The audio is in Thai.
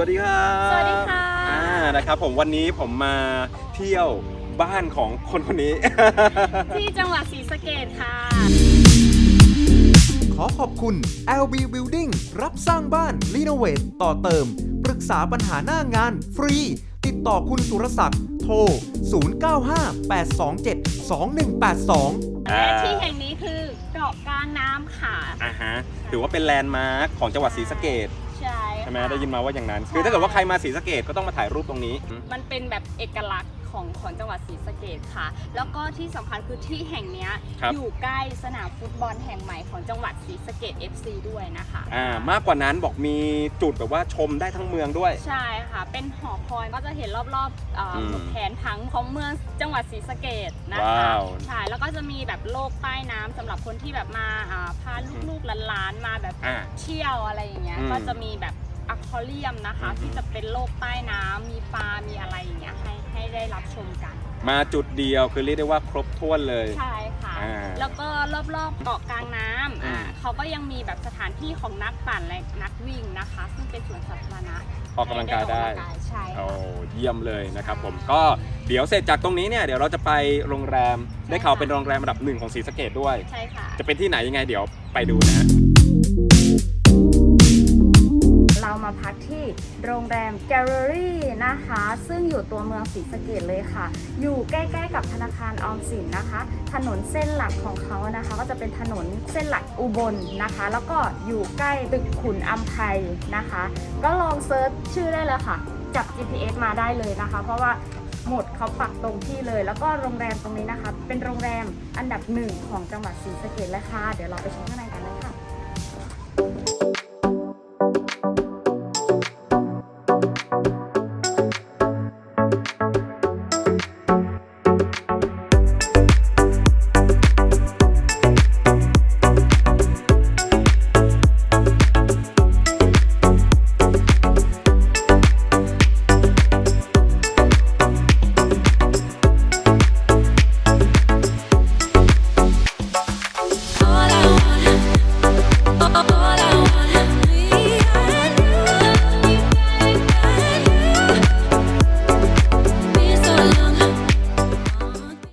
วัสดีครับสวัสดีค่ะอ่านะครับผมวันนี้ผมมาเที่ยวบ้านของคนคนนี้ ที่จังหวัดศรีสะเกดค่ะ ขอขอบคุณ LB Building รับสร้างบ้านรีโนเวทต่อเติม ปรึกษาปัญหาหน้างานฟรี ติดต่อคุณสุรศักดิ์โทร 0958272182 และที่แห่งนี้คือเกาะกลางน้ำค่ะ อ่าฮะถือว่าเป็นแลนด์มาร์คของจังหวัดศรีสะเกด ใช่ใช่ไหมค่ะได้ยินมาว่าอย่างนั้นใช่คือถ้าเกิดว่าใครมาศรีสะเกดก็ต้องมาถ่ายรูปตรงนี้ มันเป็นแบบเอกลักษณ์ของของจังหวัดศรีสะเกดค่ะ แล้วก็ที่สำคัญคือที่แห่งเนี้ยครับ อยู่ใกล้สนามฟุตบอลแห่งใหม่ของจังหวัดศรีสะเกด FC ด้วยนะคะ อ่ามากกว่านั้นบอกมีจุดแบบว่าชมได้ทั้งเมืองด้วย ใช่ค่ะ เป็นหอคอยก็จะเห็นรอบๆเอ่ออมแผนผังของเมืองจังหวัดศรีสะเกดนะคะว้าว ใช่ แล้วก็จะมีแบบโลกใต้น้ำสำหรับคนที่แบบมาอ่าพาลูกๆหลานๆมาแบบอ่า เที่ยวอะไรอย่างเงี้ย อืม ก็จะมีแบบ อะคอเรียมนะคะอืมที่จะเป็นโลกใต้น้ำมีปลา มีอะไรอย่างเงี้ยให้ให้ได้รับชมกัน มาจุดเดียวคือเรียกได้ว่าครบถ้วนเลย ใช่ค่ะ อ่าแล้วก็รอบๆเกาะกลางน้ำอ่าอืม เขาก็ยังมีแบบสถานที่ของนักปั่นและนักวิ่งนะคะ ซึ่งเป็นสวนสาธารณะออกกำลังกายได้ ให้ออกกำลังกายใช่โอ้ค่ะเยี่ยมเลยนะครับผมก็เดี๋ยวเสร็จจากตรงนี้เนี่ยเดี๋ยวเราจะไปโรงแรมได้ข่าวเป็นโรงแรมระดับหนึ่งของศรีสะเกดด้วย ใช่ค่ะ จะเป็นที่ไหนยังไงเดี๋ยวไปดูนะฮะเรา มาพักที่โรงแรมแกลเลอรี่นะคะ ซึ่งอยู่ตัวเมืองศรีสะเกดเลยค่ะ อยู่ใกล้ๆกับธนาคารออมสินนะคะ ถนนเส้นหลักของเขานะคะ ก็จะเป็นถนนเส้นหลักอุบลนะคะ แล้วก็อยู่ใกล้ตึกขุนอัมภัยนะคะ ก็ลองเซิร์ชชื่อได้เลยค่ะ จับ GPS มาได้เลยนะคะ เพราะว่าหมดเขาปักตรงที่เลย แล้วก็โรงแรมตรงนี้นะคะ เป็นโรงแรมอันดับหนึ่งของจังหวัดศรีสะเกดเลยค่ะ เดี๋ยวเราไปชมข้างในกันเลย